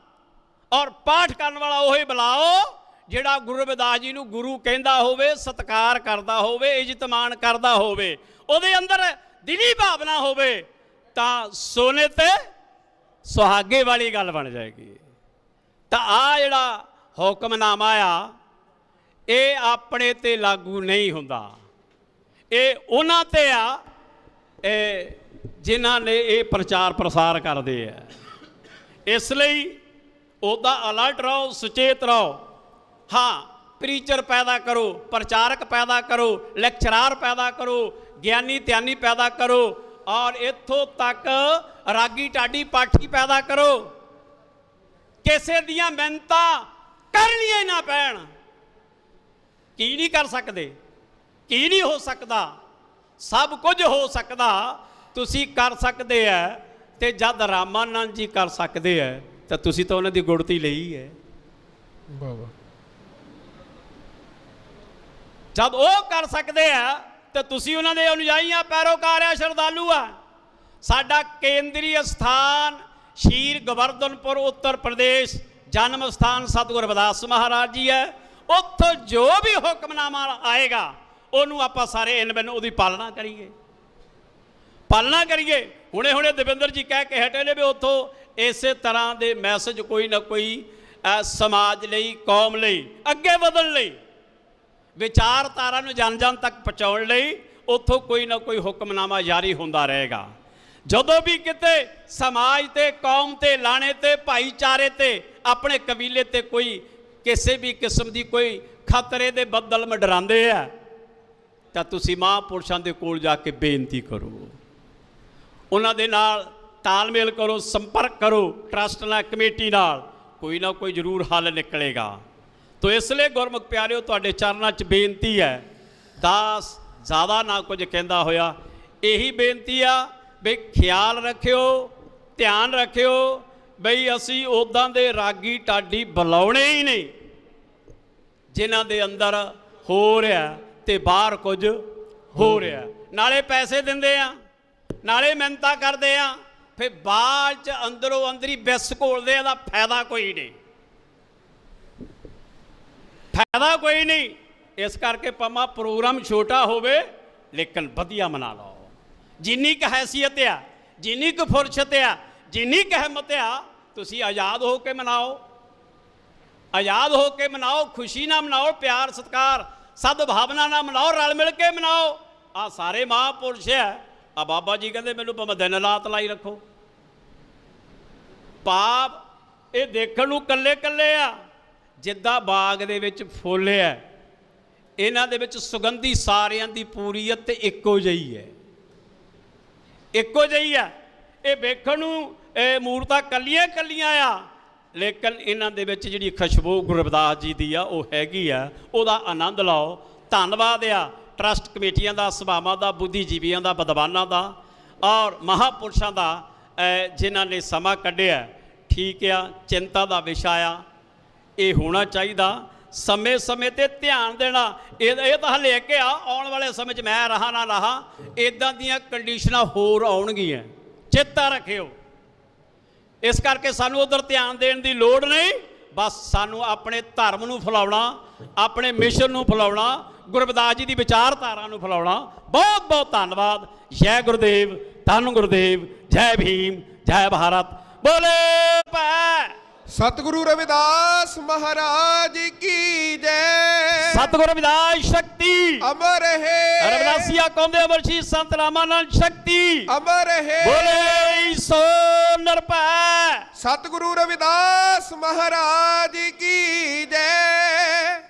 ਔਰ ਪਾਠ ਕਰਨ ਵਾਲਾ ਉਹੀ ਬੁਲਾਓ, ਜਿਹੜਾ ਗੁਰੂ ਰਵਿਦਾਸ ਜੀ ਨੂੰ ਗੁਰੂ ਕਹਿੰਦਾ ਹੋਵੇ, ਸਤਕਾਰ ਕਰਦਾ ਹੋਵੇ, ਇੱਜ਼ਤ ਮਾਣ ਕਰਦਾ ਹੋਵੇ, ਉਹਦੇ ਅੰਦਰ ਦਿਲੀ ਭਾਵਨਾ ਹੋਵੇ, ਤਾਂ ਸੋਨੇ ਤੇ ਸੁਹਾਗੇ ਵਾਲੀ ਗੱਲ ਬਣ ਜਾਏਗੀ। ਤਾਂ ਆ ਜਿਹੜਾ ਹੁਕਮਨਾਮਾ ਆ, ਇਹ ਆਪਣੇ ਤੇ ਲਾਗੂ ਨਹੀਂ ਹੁੰਦਾ। ਇਹ ਉਹਨਾਂ ਤੇ ਆ ਇਹ ਜਿਨ੍ਹਾਂ ਨੇ ਇਹ ਪ੍ਰਚਾਰ ਪ੍ਰਸਾਰ ਕਰਦੇ ਆ। ਇਸ ਲਈ ਉਹਦਾ ਅਲਰਟ ਰਹੋ, ਸੁਚੇਤ ਰਹੋ। ਹਾਂ ਪ੍ਰੀਚਰ ਪੈਦਾ ਕਰੋ, ਪ੍ਰਚਾਰਕ ਪੈਦਾ ਕਰੋ ਲੈਕਚਰਾਰ ਪੈਦਾ ਕਰੋ, ਗਿਆਨੀ ਧਿਆਨੀ ਪੈਦਾ ਕਰੋ ਔਰ ਇੱਥੋਂ ਤੱਕ ਰਾਗੀ ਢਾਡੀ ਪਾਠੀ ਪੈਦਾ ਕਰੋ। ਕਿਸੇ ਦੀਆਂ ਮਿਹਨਤਾਂ ਕਰਨੀਆਂ ਹੀ ਨਾ ਪੈਣ। ਕੀ ਨਹੀਂ ਕਰ ਸਕਦੇ? ਕੀ ਨਹੀਂ ਹੋ ਸਕਦਾ? ਸਭ ਕੁਝ ਹੋ ਸਕਦਾ ਤੁਸੀਂ ਕਰ ਸਕਦੇ ਆ ਤੇ ਜਦ ਰਾਮਾਨੰਦ ਜੀ ਕਰ ਸਕਦੇ ਆ ਤਾਂ ਤੁਸੀਂ ਤਾਂ ਉਹਨਾਂ ਦੀ ਗੁੜਤੀ ਲਈ ਹੈ ਵਾਹ ਜਦ ਉਹ ਕਰ ਸਕਦੇ ਆ ਤੇ ਤੁਸੀਂ ਉਹਨਾਂ ਦੇ ਅਨੁਯਾਈ ਆ ਪੈਰੋਕਾਰ ਆ ਸ਼ਰਧਾਲੂ ਆ ਸਾਡਾ ਕੇਂਦਰੀ ਸਥਾਨ ਸ਼ੀਰ ਗਵਰਧਨਪੁਰ ਉੱਤਰ ਪ੍ਰਦੇਸ਼ ਜਨਮ ਸਥਾਨ ਸਤਿਗੁਰ ਰਵਿਦਾਸ ਮਹਾਰਾਜ ਜੀ ਹੈ ਉੱਥੋਂ ਜੋ ਵੀ ਹੁਕਮਨਾਮਾ ਆਏਗਾ ਉਹਨੂੰ ਆਪਾਂ ਸਾਰੇ ਇਨ ਬਿਨ ਉਹਦੀ ਪਾਲਣਾ ਕਰੀਏ। ਪਾਲਣਾ ਕਰੀਏ। ਹੁਣੇ ਹੁਣੇ ਦਵਿੰਦਰ ਜੀ ਕਹਿ ਕੇ ਹਟੇ ਨੇ ਵੀ ਉੱਥੋਂ ਇਸੇ ਤਰ੍ਹਾਂ ਦੇ ਮੈਸੇਜ ਕੋਈ ਨਾ ਕੋਈ ਸਮਾਜ ਲਈ, ਕੌਮ ਲਈ, ਅੱਗੇ ਵਧਣ ਲਈ, ਵਿਚਾਰਧਾਰਾ ਨੂੰ ਜਨ ਜਨ ਤੱਕ ਪਹੁੰਚਾਉਣ ਲਈ ਉੱਥੋਂ ਕੋਈ ਨਾ ਕੋਈ ਹੁਕਮਨਾਮਾ ਜਾਰੀ ਹੁੰਦਾ ਰਹੇਗਾ। ਜਦੋਂ ਵੀ ਕਿਤੇ ਸਮਾਜ ਤੇ, ਕੌਮ ਤੇ, ਲਾਣੇ ਤੇ, ਭਾਈਚਾਰੇ ਤੇ, ਆਪਣੇ ਕਬੀਲੇ ਤੇ ਕੋਈ ਕਿਸੇ ਵੀ ਕਿਸਮ ਦੀ ਕੋਈ ਖਤਰੇ ਦੇ ਬੱਦਲ ਮਡਰਾਉਂਦੇ ਆ ਤਾਂ ਤੁਸੀਂ ਮਹਾਂਪੁਰਸ਼ਾਂ ਦੇ ਕੋਲ ਜਾ ਕੇ ਬੇਨਤੀ ਕਰੋ। ਉਹਨਾਂ ਦੇ ਨਾਲ ਤਾਲਮੇਲ ਕਰੋ, ਸੰਪਰਕ ਕਰੋ ਟਰਸਟ ਨਾਲ, ਕਮੇਟੀ ਨਾਲ। ਕੋਈ ਨਾ ਕੋਈ ਜ਼ਰੂਰ ਹੱਲ ਨਿਕਲੇਗਾ। ਤੋ ਇਸ ਲਈ ਗੁਰਮੁਖ ਪਿਆਰਿਓ, ਤੁਹਾਡੇ ਚਰਨਾਂ 'ਚ ਬੇਨਤੀ ਹੈ। ਦਾਸ ਜ਼ਿਆਦਾ ਨਾ ਕੁਝ ਕਹਿੰਦਾ ਹੋਇਆ। ਇਹੀ ਬੇਨਤੀ ਆ ਵੀ ਖਿਆਲ ਰੱਖਿਓ, ਧਿਆਨ ਰੱਖਿਓ ਬਈ ਅਸੀਂ ਉਦਾਂ ਦੇ ਰਾਗੀ ਟਾਡੀ ਬੁਲਾਉਣੇ ਹੀ ਨਹੀਂ, ਜਿਨ੍ਹਾਂ ਦੇ ਅੰਦਰ ਹੋ ਰਿਹਾ। ਤੇ ਬਾਹਰ ਕੁਝ ਹੋ ਰਿਹਾ। ਨਾਲੇ ਪੈਸੇ ਦਿੰਦੇ ਆ ਨਾਲੇ ਮਿਹਨਤਾਂ ਕਰਦੇ ਆ ਫਿਰ ਬਾਅਦ ਚ ਅੰਦਰੋਂ ਅੰਦਰੀ ਵਿਸ ਘੋਲਦੇ ਆ ਦਾ ਫਾਇਦਾ ਕੋਈ ਨਹੀਂ। ਫਾਇਦਾ ਕੋਈ ਨਹੀਂ। ਇਸ ਕਰਕੇ ਪਮਾ ਪ੍ਰੋਗਰਾਮ ਛੋਟਾ ਹੋਵੇ ਲੇਕਿਨ ਵਧੀਆ ਮਨਾ ਲਓ। ਜਿੰਨੀ ਕੁ ਹੈਸੀਅਤ ਆ ਜਿੰਨੀ ਕੁ ਫੁਰਸਤ ਆ ਜਿੰਨੀ ਕੁ ਹਿੰਮਤ ਆ ਤੁਸੀਂ ਆਜ਼ਾਦ ਹੋ ਕੇ ਮਨਾਓ। ਆਜ਼ਾਦ ਹੋ ਕੇ ਮਨਾਓ ਖੁਸ਼ੀ ਨਾਲ ਮਨਾਓ ਪਿਆਰ ਸਤਿਕਾਰ ਸਦ ਭਾਵਨਾ ਨਾਲ ਮਨਾਓ, ਰਲ ਮਿਲ ਕੇ ਮਨਾਓ। ਆ ਸਾਰੇ ਮਹਾਂਪੁਰਸ਼ ਹੈ। ਆ ਬਾਬਾ ਜੀ ਕਹਿੰਦੇ, ਮੈਨੂੰ ਭਾਵੇਂ ਦਿਨ ਰਾਤ ਲਾਈ ਰੱਖੋ। ਪਾਪ ਇਹ ਦੇਖਣ ਨੂੰ ਕੱਲੇ ਕੱਲੇ ਆ। ਜਿੱਦਾਂ ਬਾਗ ਦੇ ਵਿੱਚ ਫੁੱਲ ਹੈ, ਇਹਨਾਂ ਦੇ ਵਿੱਚ ਸੁਗੰਧੀ ਸਾਰਿਆਂ ਦੀ ਪੂਰੀਅਤ ਤੇ ਇੱਕੋ ਜਿਹੀ ਹੈ। ਇੱਕੋ ਜਿਹੀ ਹੈ। ਇਹ ਵੇਖਣ ਨੂੰ, ਇਹ ਮੂਰਤਾਂ ਕੱਲੀਆਂ ਕੱਲੀਆਂ ਆ। ਲੇਕਿਨ ਇਹਨਾਂ ਦੇ ਵਿੱਚ ਜਿਹੜੀ ਖੁਸ਼ਬੂ ਗੁਰੂ ਜੀ ਦੀ ਆ ਉਹ ਹੈਗੀ ਆ ਉਹਦਾ ਆਨੰਦ ਲਓ। ਧੰਨਵਾਦ ਆ ਟਰਸਟ ਕਮੇਟੀਆਂ ਦਾ ਸਭਾਵਾਂ ਦਾ ਬੁੱਧੀਜੀਵੀਆਂ ਦਾ ਵਿਦਵਾਨਾਂ ਦਾ ਔਰ ਮਹਾਪੁਰਸ਼ਾਂ ਦਾ ਅਹ, ਜਿਨ੍ਹਾਂ ਨੇ ਸਮਾਂ ਕੱਢਿਆ। ਠੀਕ ਆ ਚਿੰਤਾ ਦਾ ਵਿਸ਼ਾ ਆ। ਇਹ ਹੋਣਾ ਚਾਹੀਦਾ। ਸਮੇਂ ਸਮੇਂ ਤੇ ਧਿਆਨ ਦੇਣਾ। ਇਹ ਇਹ ਤਾਂ ਹਲੇ ਕਿ ਆ ਆਉਣ ਵਾਲੇ ਸਮੇਂ 'ਚ ਮੈਂ ਰਹਾ ਨਾ ਰਹਾ ਇਦਾਂ ਦੀਆਂ ਕੰਡੀਸ਼ਨਾਂ ਹੋਰ ਆਉਣਗੀਆਂ। ਚੇਤਾ ਰੱਖਿਓ। ਇਸ ਕਰਕੇ ਸਾਨੂੰ ਉਧਰ ਧਿਆਨ ਦੇਣ ਦੀ ਲੋੜ ਨਹੀਂ। ਬਸ ਸਾਨੂੰ ਆਪਣੇ ਧਰਮ ਨੂੰ ਫੈਲਾਉਣਾ, ਆਪਣੇ ਮਿਸ਼ਨ ਨੂੰ ਫੈਲਾਉਣਾ ਗੁਰਬਦਾਸ ਜੀ ਦੀ ਵਿਚਾਰਧਾਰਾ ਨੂੰ ਫੈਲਾਉਣਾ। ਬਹੁਤ ਬਹੁਤ ਧੰਨਵਾਦ। ਜੈ ਗੁਰਦੇਵ, ਧੰਨ ਗੁਰਦੇਵ, ਜੈ ਭੀਮ, ਜੈ ਭਾਰਤ। ਬੋਲੇ ਪੈ ਸਤਿਗੁਰੂ ਰਵਿਦਾਸ ਮਹਾਰਾਜ ਕੀ ਜੈ। ਸਤਿਗੁਰੂ ਰਵਿਦਾਸ ਸ਼ਕਤੀ। ਅਮਰ ਹੈ। ਰਵਿਦਾਸੀਆ ਕਹਿੰਦੇ ਅਮਰਸ਼ੀ ਸੰਤ ਰਾਮਾਨੰਦ ਸ਼ਕਤੀ। ਅਮਰ ਹੈ। ਬੋਲੇ ਸੋ ਨਰਪੈ ਸਤਿਗੁਰੂ ਰਵਿਦਾਸ ਮਹਾਰਾਜ ਕੀ ਜੈ।